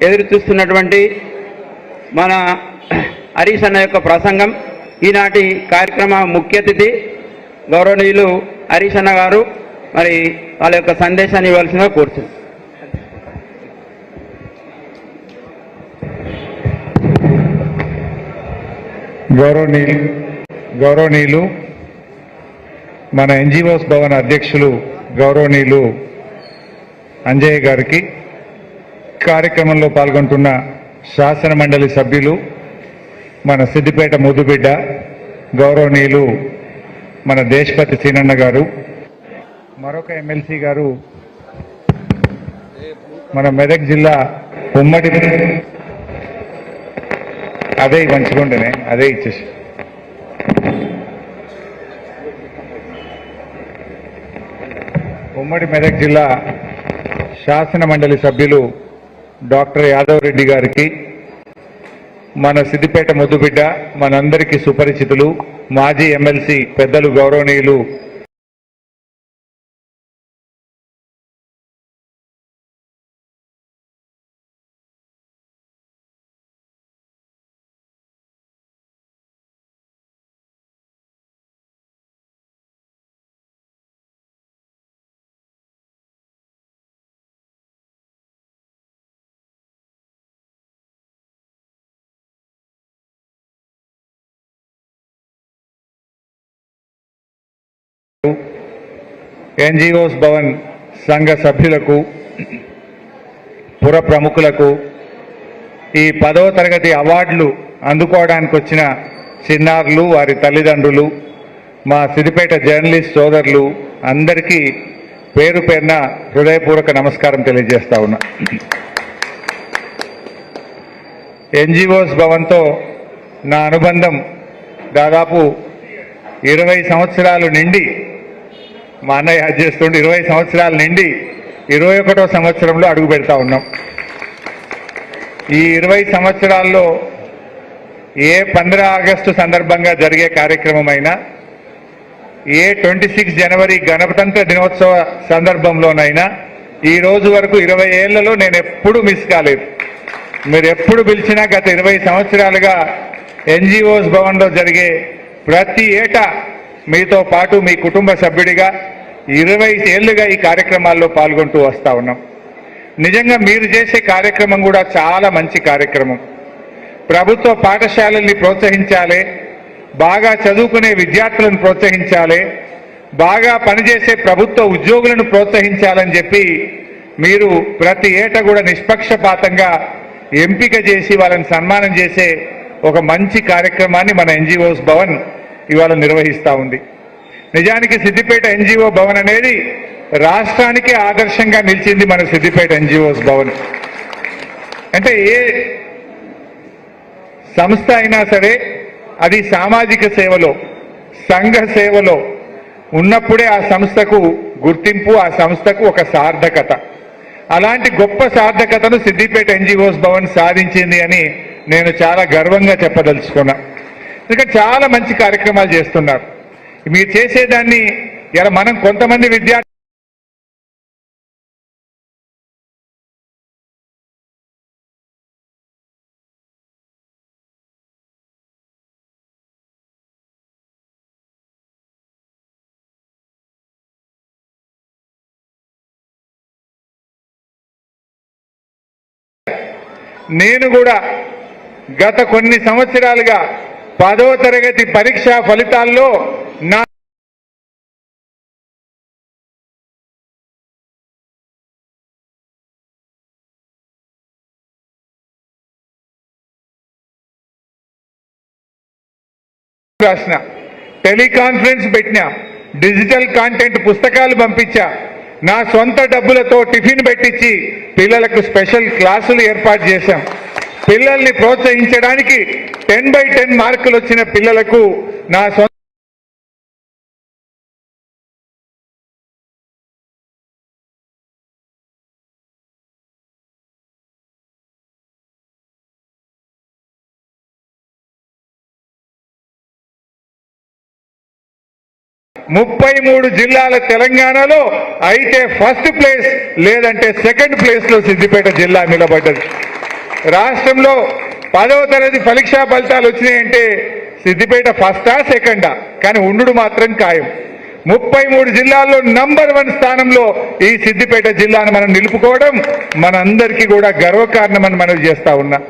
ఎదురు చూస్తున్నటువంటి మన హరీష్ అన్న యొక్క ప్రసంగం. ఈనాటి కార్యక్రమ ముఖ్య అతిథి గౌరవనీయులు హరీష్ అన్న గారు మరి వాళ్ళ యొక్క సందేశాన్ని ఇవ్వాల్సిందిగా కోరుతున్నాను గౌరవనీయులు గౌరవనీయులు మన ఎన్జిఓస్ భవన్ అధ్యక్షులు గౌరవనీయులు అంజయ్య గారికి కార్యక్రమంలో పాల్గొంటున్న శాసన మండలి సభ్యులు మన సిద్దిపేట ముద్దుబిడ్డ గౌరవనీయులు మన దేశపతి సీనన్న గారు మరొక ఎమ్మెల్సీ గారు మన మెదక్ జిల్లా ఉమ్మడి అదే మంచిగుండేనే అదే ఇచ్చేసి. ఉమ్మడి మెదక్ జిల్లా శాసన మండలి సభ్యులు డాక్టర్ యాదవ్ రెడ్డి గారికి మన సిద్దిపేట ముద్దుబిడ్డ మనందరికీ సుపరిచితులు మాజీ ఎమ్మెల్సీ పెద్దలు గౌరవనీయులు ఎన్జిఓస్ భవన్ సంఘ సభ్యులకు పుర ప్రముఖులకు ఈ పదవ తరగతి అవార్డులు అందుకోవడానికి వచ్చిన చిన్నారులు వారి తల్లిదండ్రులు మా సిద్దిపేట జర్నలిస్ట్ సోదరులు అందరికీ పేరు పేరున హృదయపూర్వక నమస్కారం తెలియజేస్తా ఉన్నా. ఎన్జిఓస్ భవన్తో నా అనుబంధం దాదాపు ఇరవై సంవత్సరాలు నిండి మా అన్నయ్య హజ్ చేస్తుంటే ఇరవై సంవత్సరాల నుండి ఇరవై ఒకటో సంవత్సరంలో అడుగు పెడతా ఉన్నాం. ఈ ఇరవై సంవత్సరాల్లో ఏ పంద్ర ఆగస్టు సందర్భంగా జరిగే కార్యక్రమం అయినా ఏ ట్వంటీ సిక్స్ జనవరి గణతంత్ర దినోత్సవ సందర్భంలోనైనా ఈ రోజు వరకు ఇరవై ఏళ్ళలో నేను ఎప్పుడూ మిస్ కాలేదు. మీరు ఎప్పుడు పిలిచినా గత ఇరవై సంవత్సరాలుగా ఎన్జిఓస్ భవన్లో జరిగే ప్రతి ఏటా మీతో పాటు మీ కుటుంబ సభ్యుడిగా ఇరవై ఏళ్ళుగా ఈ కార్యక్రమాల్లో పాల్గొంటూ వస్తా ఉన్నాం. నిజంగా మీరు చేసే కార్యక్రమం కూడా చాలా మంచి కార్యక్రమం. ప్రభుత్వ పాఠశాలల్ని ప్రోత్సహించాలి బాగా చదువుకునే విద్యార్థులను ప్రోత్సహించాలి బాగా పనిచేసే ప్రభుత్వ ఉద్యోగులను ప్రోత్సహించాలని చెప్పి మీరు ప్రతి ఏటా కూడా నిష్పక్షపాతంగా ఎంపిక చేసి వాళ్ళని సన్మానం చేసే ఒక మంచి కార్యక్రమాన్ని మన ఎన్జిఓస్ భవన్ ఇవాళ నిర్వహిస్తా ఉంది. నిజానికి సిద్దిపేట ఎన్జిఓ భవన్ అనేది రాష్ట్రానికి ఆదర్శంగా నిలిచింది మన సిద్దిపేట ఎన్జిఓస్ భవన్. అంటే ఏ సంస్థ అయినా సరే అది సామాజిక సేవలో సంఘ సేవలో ఉన్నప్పుడే ఆ సంస్థకు గుర్తింపు ఆ సంస్థకు ఒక సార్థకత. అలాంటి గొప్ప సార్థకతను సిద్దిపేట ఎన్జిఓస్ భవన్ సాధించింది అని నేను చాలా గర్వంగా చెప్పదలుచుకున్నా. ఇంకా చాలా మంచి కార్యక్రమాలు చేస్తున్నారు. మీరు చేసేదాన్ని ఇలా మనం కొంతమంది విద్యార్థి నేను కూడా గత కొన్ని సంవత్సరాలుగా పదవ తరగతి పరీక్షా ఫలితాల్లో నా రాసిన టెలికాన్ఫరెన్స్ పెట్టినా డిజిటల్ కాంటెంట్ పుస్తకాలు పంపించా నా సొంత డబ్బులతో టిఫిన్ పెట్టించి పిల్లలకు స్పెషల్ క్లాసులు ఏర్పాటు చేశాం. పిల్లల్ని ప్రోత్సహించడానికి టెన్ బై టెన్ మార్కులు వచ్చిన పిల్లలకు నా సొంత ముప్పై మూడు జిల్లాల తెలంగాణలో అయితే ఫస్ట్ ప్లేస్ లేదంటే సెకండ్ ప్లేస్లో సిద్దిపేట జిల్లా నిలబడ్డది. రాష్ట్రంలో పదవ తరగతి పరీక్షా ఫలితాలు వచ్చినాయంటే సిద్దిపేట ఫస్టా సెకండా? కానీ ఉండు మాత్రం ఖాయం. ముప్పై మూడు జిల్లాల్లో నంబర్ వన్ స్థానంలో ఈ సిద్దిపేట జిల్లాను మనం నిలుపుకోవడం మనందరికీ కూడా గర్వకారణమని మనం చేస్తా ఉన్నా.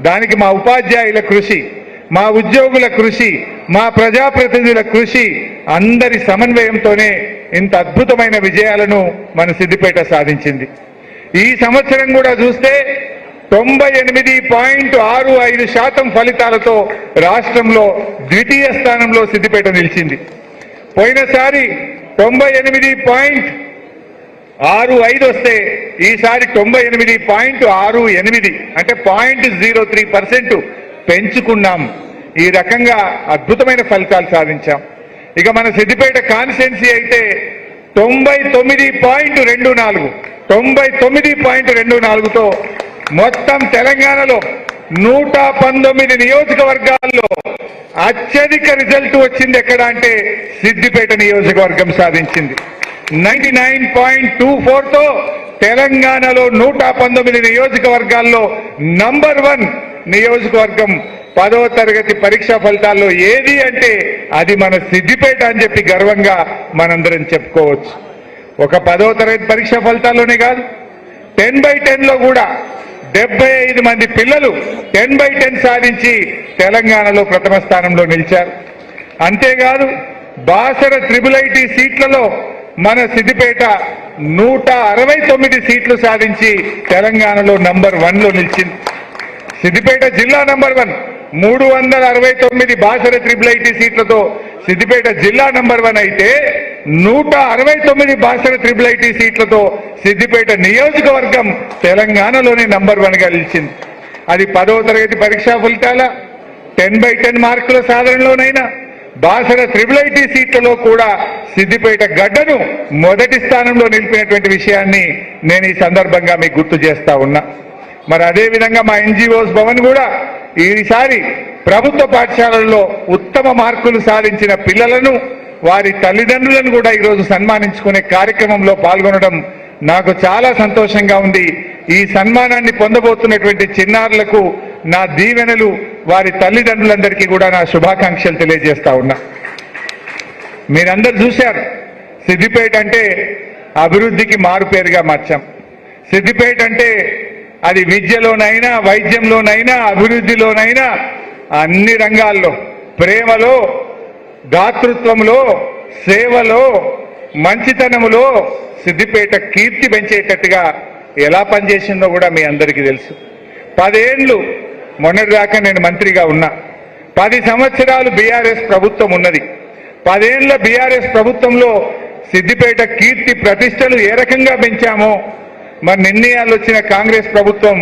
దానికి మా ఉపాధ్యాయుల కృషి మా ఉద్యోగుల కృషి మా ప్రజాప్రతినిధుల కృషి అందరి సమన్వయంతోనే ఇంత అద్భుతమైన విజయాలను మన సిద్దిపేట సాధించింది. ఈ సంవత్సరం కూడా చూస్తే తొంభై ఎనిమిది పాయింట్ ఆరు ఐదు శాతం ఫలితాలతో రాష్ట్రంలో ద్వితీయ స్థానంలో సిద్దిపేట నిలిచింది. పోయినసారి తొంభై ఎనిమిది పాయింట్ ఆరు ఐదు వస్తే ఈసారి తొంభై ఎనిమిది పాయింట్ ఆరు ఎనిమిది అంటే పాయింట్ జీరో త్రీ పర్సెంట్ పెంచుకున్నాం. ఈ రకంగా అద్భుతమైన ఫలితాలు సాధించాం. ఇక మన సిద్దిపేట కాన్స్టెన్సీ అయితే తొంభై తొమ్మిది పాయింట్ రెండు నాలుగు తొంభై తొమ్మిది పాయింట్ రెండు నాలుగుతో మొత్తం తెలంగాణలో నూట పంతొమ్మిది నియోజకవర్గాల్లో అత్యధిక రిజల్ట్ వచ్చింది ఎక్కడ అంటే సిద్దిపేట నియోజకవర్గం సాధించింది. నైన్టీ నైన్ పాయింట్ టూ ఫోర్తో తెలంగాణలో నూట పంతొమ్మిది నియోజకవర్గాల్లో నంబర్ వన్ నియోజకవర్గం పదవ తరగతి పరీక్షా ఫలితాల్లో ఏది అంటే అది మన సిద్దిపేట అని చెప్పి గర్వంగా మనందరం చెప్పుకోవచ్చు. ఒక పదవ తరగతి పరీక్షా ఫలితాల్లోనే కాదు టెన్ బై టెన్లో కూడా డెబ్బై ఐదు మంది పిల్లలు టెన్ బై టెన్ సాధించి తెలంగాణలో ప్రథమ స్థానంలో నిలిచారు. అంతేకాదు బాసర త్రిబుల్ ఐటీ సీట్లలో మన సిద్దిపేట నూట అరవై తొమ్మిది సీట్లు సాధించి తెలంగాణలో నంబర్ వన్లో నిలిచింది. సిద్దిపేట జిల్లా నంబర్ వన్ మూడు వందల అరవై తొమ్మిది బాసర త్రిబుల్ ఐటీ సీట్లతో సిద్దిపేట జిల్లా నంబర్ వన్ అయితే నూట అరవై తొమ్మిది బాసర త్రిబుల్ ఐటీ సీట్లతో సిద్దిపేట నియోజకవర్గం తెలంగాణలోనే నంబర్ వన్గా నిలిచింది. అది పదవ తరగతి పరీక్షా ఫలితాల టెన్ బై టెన్ మార్కుల సాధనలోనైనా బాసర త్రిబుల్ ఐటీ సీట్లలో కూడా సిద్దిపేట గడ్డను మొదటి స్థానంలో నిలిపినటువంటి విషయాన్ని నేను ఈ సందర్భంగా మీకు గుర్తు చేస్తా ఉన్నా. మరి అదే విధంగా మా ఎన్జిఓస్ భవన్ కూడా ఈసారి ప్రభుత్వ పాఠశాలల్లో ఉత్తమ మార్కులు సాధించిన పిల్లలను వారి తల్లిదండ్రులను కూడా ఈరోజు సన్మానించుకునే కార్యక్రమంలో పాల్గొనడం నాకు చాలా సంతోషంగా ఉంది. ఈ సన్మానాన్ని పొందబోతున్నటువంటి చిన్నారులకు నా దీవెనలు వారి తల్లిదండ్రులందరికీ కూడా నా శుభాకాంక్షలు తెలియజేస్తా ఉన్నా. మీరందరూ చూశారు సిద్దిపేట అంటే అభివృద్ధికి మారుపేరుగా మార్చాం. సిద్దిపేట అంటే అది విద్యలోనైనా వైద్యంలోనైనా అభివృద్ధిలోనైనా అన్ని రంగాల్లో ప్రేమలో దాతృత్వంలో సేవలో మంచితనములో సిద్దిపేట కీర్తి పెంచేటట్టుగా ఎలా పనిచేసిందో కూడా మీ అందరికీ తెలుసు. పదేండ్లు మొన్నటిదాకా నేను మంత్రిగా ఉన్నా. పది సంవత్సరాలు బీఆర్ఎస్ ప్రభుత్వం ఉన్నది. పదేళ్ళ బీఆర్ఎస్ ప్రభుత్వంలో సిద్దిపేట కీర్తి ప్రతిష్టలు ఏ రకంగా పెంచామో మరి నిర్ణయాలు వచ్చిన కాంగ్రెస్ ప్రభుత్వం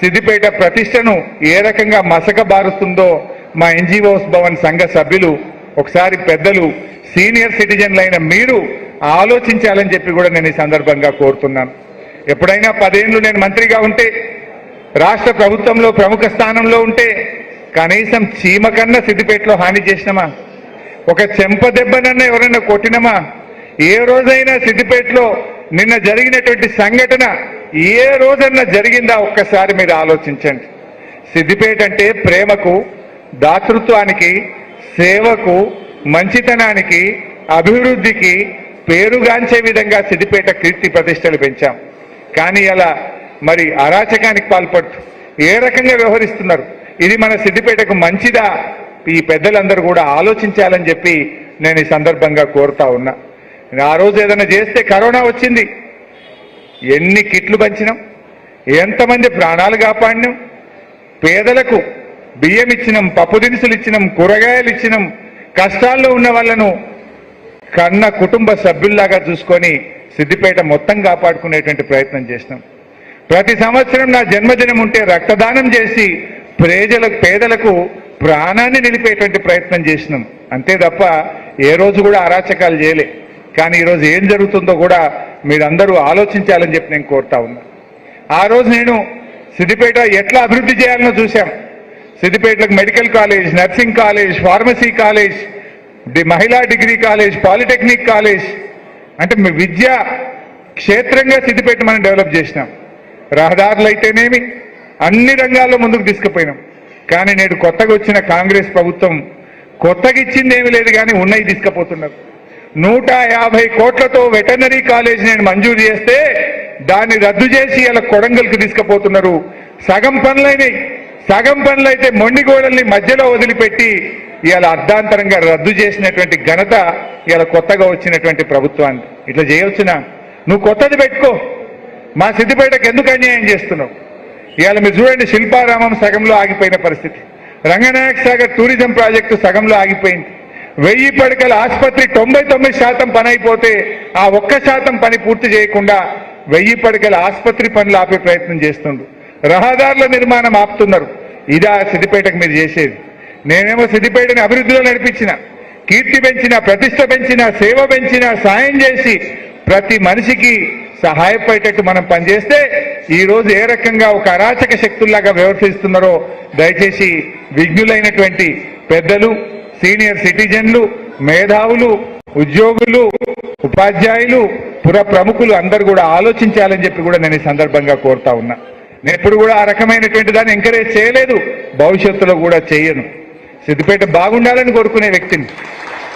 సిద్దిపేట ప్రతిష్టను ఏ రకంగా మసకబారుస్తుందో మా ఎన్జిఓస్ భవన్ సంఘ సభ్యులు ఒకసారి పెద్దలు సీనియర్ సిటిజన్లు అయిన మీరు ఆలోచించాలని చెప్పి కూడా నేను ఈ సందర్భంగా కోరుతున్నాను. ఎప్పుడైనా పదేళ్ళు నేను మంత్రిగా ఉంటే రాష్ట్ర ప్రభుత్వంలో ప్రముఖ స్థానంలో ఉంటే కనీసం చీమ కన్నా సిద్దిపేటలో హాని చేసినమా? ఒక చెంప దెబ్బనన్నా ఎవరైనా కొట్టినమా? ఏ రోజైనా సిద్దిపేటలో నిన్న జరిగినటువంటి సంఘటన ఏ రోజన్నా జరిగిందా? ఒక్కసారి మీరు ఆలోచించండి. సిద్దిపేట అంటే ప్రేమకు దాతృత్వానికి సేవకు మంచితనానికి అభివృద్ధికి పేరుగాంచే విధంగా సిద్దిపేట కీర్తి ప్రతిష్టలు పెంచాం. కానీ అలా మరి అరాచకానికి పాల్పడుతూ ఏ రకంగా వ్యవహరిస్తున్నారు? ఇది మన సిద్దిపేటకు మంచిదా? ఈ పెద్దలందరూ కూడా ఆలోచించాలని చెప్పి నేను ఈ సందర్భంగా కోరుతా ఉన్నా. ఆ రోజు ఏదైనా చేస్తే కరోనా వచ్చింది. ఎన్ని కిట్లు పంచినాం? ఎంతమంది ప్రాణాలు కాపాడినాం? పేదలకు బియ్యం ఇచ్చినాం పప్పు దినుసులు ఇచ్చినాం కూరగాయలు ఇచ్చినాం కష్టాల్లో ఉన్న వాళ్ళను కన్న కుటుంబ సభ్యుల్లాగా చూసుకొని సిద్దిపేట మొత్తం కాపాడుకునేటువంటి ప్రయత్నం చేసినాం. ప్రతి సంవత్సరం నా జన్మదినం ఉంటే రక్తదానం చేసి ప్రజలకు పేదలకు ప్రాణాన్ని నిలిపేటువంటి ప్రయత్నం చేసినాం. అంతే తప్ప ఏ రోజు కూడా అరాచకాలు చేయలే. కానీ ఈరోజు ఏం జరుగుతుందో కూడా మీరందరూ ఆలోచించాలని చెప్పి నేను కోరుతా ఉన్నా. ఆ రోజు నేను సిద్దిపేట ఎట్లా అభివృద్ధి చేయాలనో చూశాం. సిద్దిపేటలకు medical college nursing college pharmacy college the మహిళా డిగ్రీ కాలేజ్ పాలిటెక్నిక్ కాలేజ్. అంటే విద్య విద్యా క్షేత్రంగా సిద్దిపేట మనం డెవలప్ చేసినాం. రహదారులు అయితేనేమి అన్ని రంగాల్లో ముందుకు తీసుకుపోయినాం. కానీ నేడు కొత్తగా వచ్చిన కాంగ్రెస్ ప్రభుత్వం కొత్తగా ఇచ్చింది ఏమీ లేదు కానీ ఉన్నాయి తీసుకుపోతున్నారు. నూట యాభై కోట్లతో వెటర్నరీ కాలేజ్ నేను మంజూరు చేస్తే దాన్ని రద్దు చేసి ఇలా కొడంగల్కి తీసుకుపోతున్నారు. సగం పనులైనవి సగం పనులైతే మొండిగోడల్ని మధ్యలో వదిలిపెట్టి ఇవాళ అర్ధాంతరంగా రద్దు చేసినటువంటి ఘనత ఇవాళ కొత్తగా వచ్చినటువంటి ప్రభుత్వాన్ని ఇట్లా చేయవచ్చునా? నువ్వు కొత్తది పెట్టుకో. మా సిద్దిపేటకు ఎందుకు అన్యాయం చేస్తున్నావు? ఇవాళ మీరు చూడండి శిల్పారామం సగంలో ఆగిపోయిన పరిస్థితి. రంగనాయక సాగర్ టూరిజం ప్రాజెక్టు సగంలో ఆగిపోయింది. వెయ్యి పడకల ఆసుపత్రి తొంభై తొమ్మిది శాతం పని అయిపోతే ఆ ఒక్క శాతం పని పూర్తి చేయకుండా వెయ్యి పడకల ఆసుపత్రి పనులు ఆపే ప్రయత్నం చేస్తుండ్రు. రహదారుల నిర్మాణం ఆపుతున్నారు. ఇదా సిద్దిపేటకు మీరు చేసేది. నేనేమో సిద్దిపేటని అభివృద్ధిలో నడిపించిన కీర్తి పెంచిన ప్రతిష్ట పెంచిన సేవ పెంచిన సాయం చేసి ప్రతి మనిషికి సహాయపడేటట్టు మనం పనిచేస్తే ఈరోజు ఏ రకంగా ఒక అరాచక శక్తుల్లాగా వ్యవహరిస్తున్నారో దయచేసి విఘ్నులైనటువంటి పెద్దలు సీనియర్ సిటిజన్లు మేధావులు ఉద్యోగులు ఉపాధ్యాయులు పుర ప్రముఖులు అందరు కూడా ఆలోచించాలని చెప్పి కూడా నేను ఈ సందర్భంగా కోరుతా ఉన్నా. నేను ఎప్పుడు కూడా ఆ రకమైనటువంటి దాన్ని ఎంకరేజ్ చేయలేదు. భవిష్యత్తులో కూడా చేయను. సిద్దిపేట బాగుండాలని కోరుకునే వ్యక్తిని.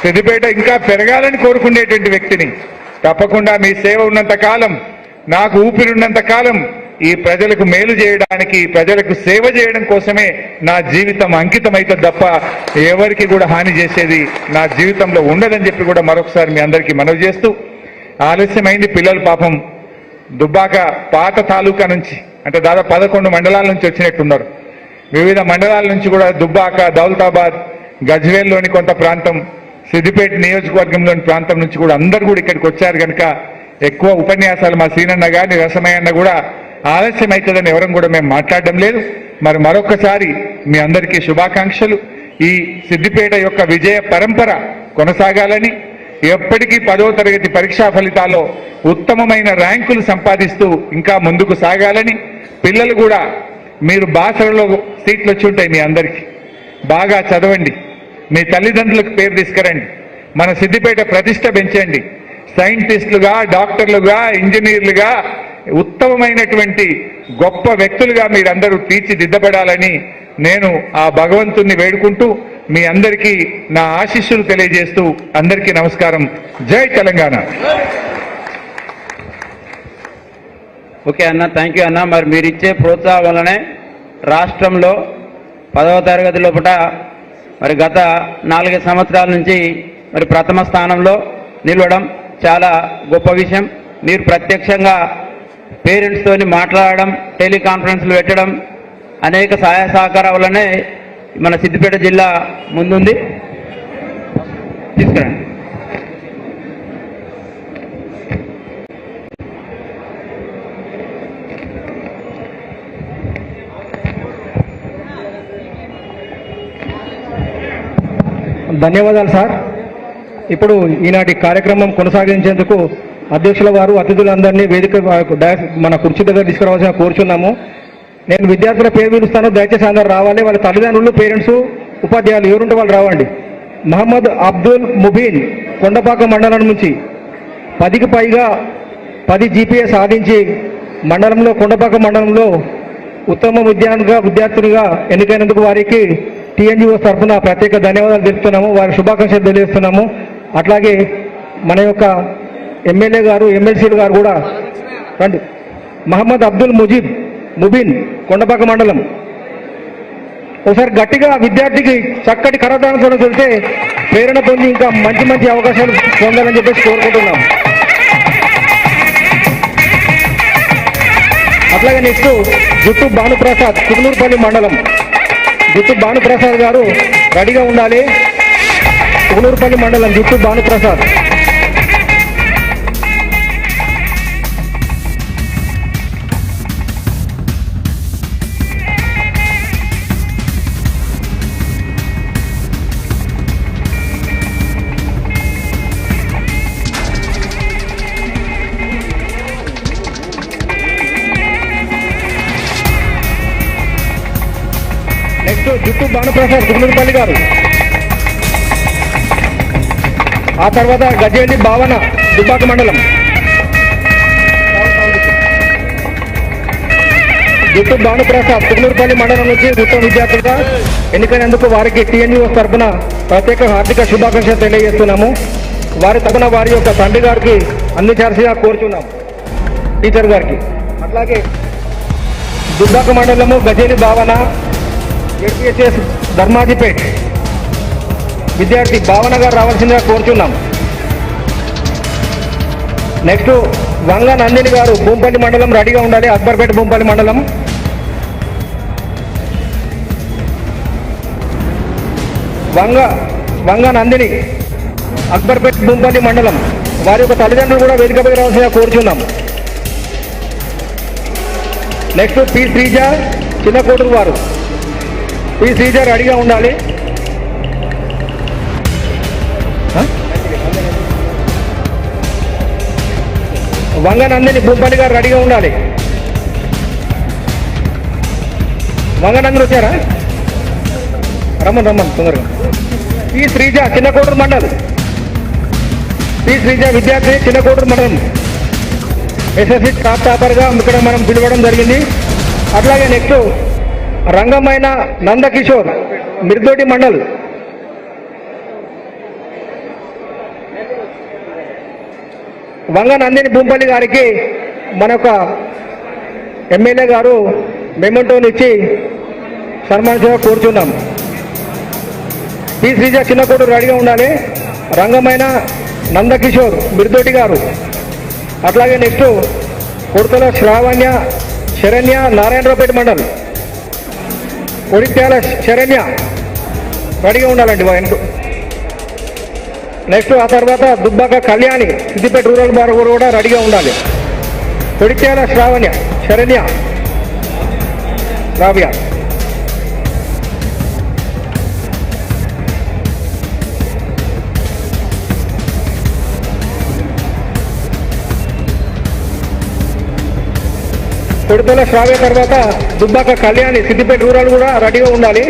సిద్దిపేట ఇంకా పెరగాలని కోరుకునేటువంటి వ్యక్తిని. తప్పకుండా మీ సేవ ఉన్నంత కాలం నాకు ఊపిరి ఉన్నంత కాలం ఈ ప్రజలకు మేలు చేయడానికి ప్రజలకు సేవ చేయడం కోసమే నా జీవితం అంకితమైతే తప్ప ఎవరికి కూడా హాని చేసేది నా జీవితంలో ఉండదని చెప్పి కూడా మరొకసారి మీ అందరికీ మనవి చేస్తూ ఆలస్యమైంది పిల్లలు పాపం. దుబ్బాక పాత తాలూకా నుంచి అంటే దాదాపు పదకొండు మండలాల నుంచి వచ్చినట్టున్నారు. వివిధ మండలాల నుంచి కూడా దుబ్బాక దౌలతాబాద్ గజ్వేల్లోని కొంత ప్రాంతం సిద్దిపేట నియోజకవర్గంలోని ప్రాంతం నుంచి కూడా అందరు కూడా ఇక్కడికి వచ్చారు కనుక ఎక్కువ ఉపన్యాసాలు మా సీనన్న గాని రసమయ్య కూడా ఆలస్యం అవుతుందని ఎవరం కూడా మేము మాట్లాడడం లేదు. మరి మరొకసారి మీ అందరికీ శుభాకాంక్షలు. ఈ సిద్దిపేట యొక్క విజయ పరంపర కొనసాగాలని ఎప్పటికీ పదో తరగతి పరీక్షా ఫలితాల్లో ఉత్తమమైన ర్యాంకులు సంపాదిస్తూ ఇంకా ముందుకు సాగాలని పిల్లలు కూడా మీరు బాసరలో సీట్లు వచ్చి ఉంటాయి మీ అందరికీ. బాగా చదవండి. మీ తల్లిదండ్రులకు పేరు తీసుకురండి. మన సిద్దిపేట ప్రతిష్ట పెంచండి. సైంటిస్టులుగా డాక్టర్లుగా ఇంజనీర్లుగా ఉత్తమమైనటువంటి గొప్ప వ్యక్తులుగా మీరందరూ తీర్చిదిద్దబడాలని నేను ఆ భగవంతుణ్ణి వేడుకుంటూ మీ అందరికీ నా ఆశీస్సులు తెలియజేస్తూ అందరికీ నమస్కారం. జై తెలంగాణ. ఓకే అన్న థ్యాంక్ యూ అన్న. మరి మీరు ఇచ్చే ప్రోత్సాహం వల్లనే రాష్ట్రంలో పదవ తరగతి లోపల మరి గత నాలుగైదు సంవత్సరాల నుంచి మరి ప్రథమ స్థానంలో నిలవడం చాలా గొప్ప విషయం. మీరు ప్రత్యక్షంగా పేరెంట్స్తోని మాట్లాడడం టెలికాన్ఫరెన్స్లు పెట్టడం అనేక సహాయ సహకారాల వల్లనే మన సిద్దిపేట జిల్లా ముందుంది. తీసుకురండి. ధన్యవాదాలు సార్. ఇప్పుడు ఈనాటి కార్యక్రమం కొనసాగించేందుకు అధ్యక్షుల వారు అతిథులందరినీ వేదిక మన కుర్చీ దగ్గర తీసుకురావాల్సిన కోరుచున్నాము. నేను విద్యార్థుల పేరు పిలుస్తాను దయచేసి అందరు రావాలి. వాళ్ళ తల్లిదండ్రులు పేరెంట్స్ ఉపాధ్యాయులు ఎవరుంటే వాళ్ళు రావండి. మహమ్మద్ అబ్దుల్ ముబీన్ కొండపాక మండలం నుంచి పదికి పైగా పది జీపీఏ సాధించి మండలంలో కొండపాక మండలంలో ఉత్తమ విద్యార్థిగా విద్యార్థులుగా ఎన్నికైనందుకు వారికి టీఎన్జిఓ తరఫున ప్రత్యేక ధన్యవాదాలు తెలుపుతున్నాము. వారి శుభాకాంక్షలు తెలియజేస్తున్నాము. అట్లాగే మన యొక్క ఎమ్మెల్యే గారు ఎమ్మెల్సీలు గారు కూడా రండి. మహమ్మద్ అబ్దుల్ ముజీబ్ ముబీన్ కొండపాక మండలం. ఒకసారి గట్టిగా విద్యార్థికి చక్కటి కరదానంతో వెళ్తే ప్రేరణ పొంది ఇంకా మంచి మంచి అవకాశాలు పొందాలని చెప్పేసి కోరుకుంటున్నాం. అట్లాగే నెక్స్ట్ జుట్టు భానుప్రసాద్ కుకునూరుపల్లి మండలం. జుట్టు భానుప్రసాద్ గారు రెడీగా ఉండాలి. కుకునూరుపల్లి మండలం జుట్టు భానుప్రసాద్. నెక్స్ట్ జుట్టు భానుప్రసాద్ కుకునూరుపల్లి గారు. ఆ తర్వాత గజేండి భావన దుబ్బాక మండలం. జుట్టు భానుప్రసాద్ తుగునూరుపల్లి మండలం నుంచి ఉత్తమ విద్యార్థులుగా ఎన్నికైనందుకు వారికి టీఎన్యూఎస్ తరఫున ప్రత్యేక హార్దిక శుభాకాంక్షలు తెలియజేస్తున్నాము. వారి తరఫున వారి యొక్క తండ్రి గారికి అందించాల్సిగా కోరుచున్నాం టీచర్ గారికి. అట్లాగే దుబ్బాక మండలము గజేలి భావన ఎస్పీఎస్ఎస్ ధర్మాజిపేట్. విద్యార్థి భావన గారు రావాల్సిందిగా కోరుచున్నాం. నెక్స్ట్ వంగ నందిని గారు భూంపల్లి మండలం రెడీగా ఉండాలి. అక్బర్పేట భూంపల్లి మండలం. వంగ వంగ నందిని అక్బర్పేట భూంపల్లి మండలం. వారి యొక్క తల్లిదండ్రులు కూడా వేదికపై రావాల్సిందిగా కోరుచున్నాం. నెక్స్ట్ పి శ్రీజ చిన్న కోటూరు వారు. పి శ్రీజ రెడీగా ఉండాలి. ఆ? వంగనందిని భూపల్లి గారు రెడీగా ఉండాలి. వంగనందిని వచ్చారా? రమ్మని రమ్మని తొందరగా. పి శ్రీజ చిన్న కోటూరు మండల్. పి శ్రీజ విద్యార్థి చిన్న కోటూరు మండలం. ఎస్ఎస్సి టాప్ టాపర్గా ఇక్కడ మనం పిలవడం జరిగింది. అట్లాగే నెక్స్ట్ రంగమైన నందకిషోర్ మిర్దోటి మండల్. వంగ నందిని భూంపల్లి గారికి మన యొక్క ఎమ్మెల్యే గారు మెమెంటోనిచ్చి సన్మానించగా కోరుతున్నాం ఈ శ్రీజ చిన్నకోడు రెడీగా ఉండాలి. రంగమైన నందకిషోర్ మిర్దోటి గారు. అట్లాగే నెక్స్ట్ కొడుతల శ్రావణ్య శరణ్య నారాయణరావుపేట మండల్. కొడిత్యాల శరణ్య. రెడీగా ఉండాలండి వాయనకు నెక్స్ట్ ఆ తర్వాత దుబ్బాక కళ్యాణి సిద్దిపేట రూరల్ బార్ కూడా రెడీగా ఉండాలి. కొడిత్యాల శ్రావణ్య శరణ్య రావ్య. కొడుతల శ్రావ్య తర్వాత దుబ్బాక కళ్యాణి సిద్దిపేట రూరల్ కూడా రెడీగా ఉండాలి.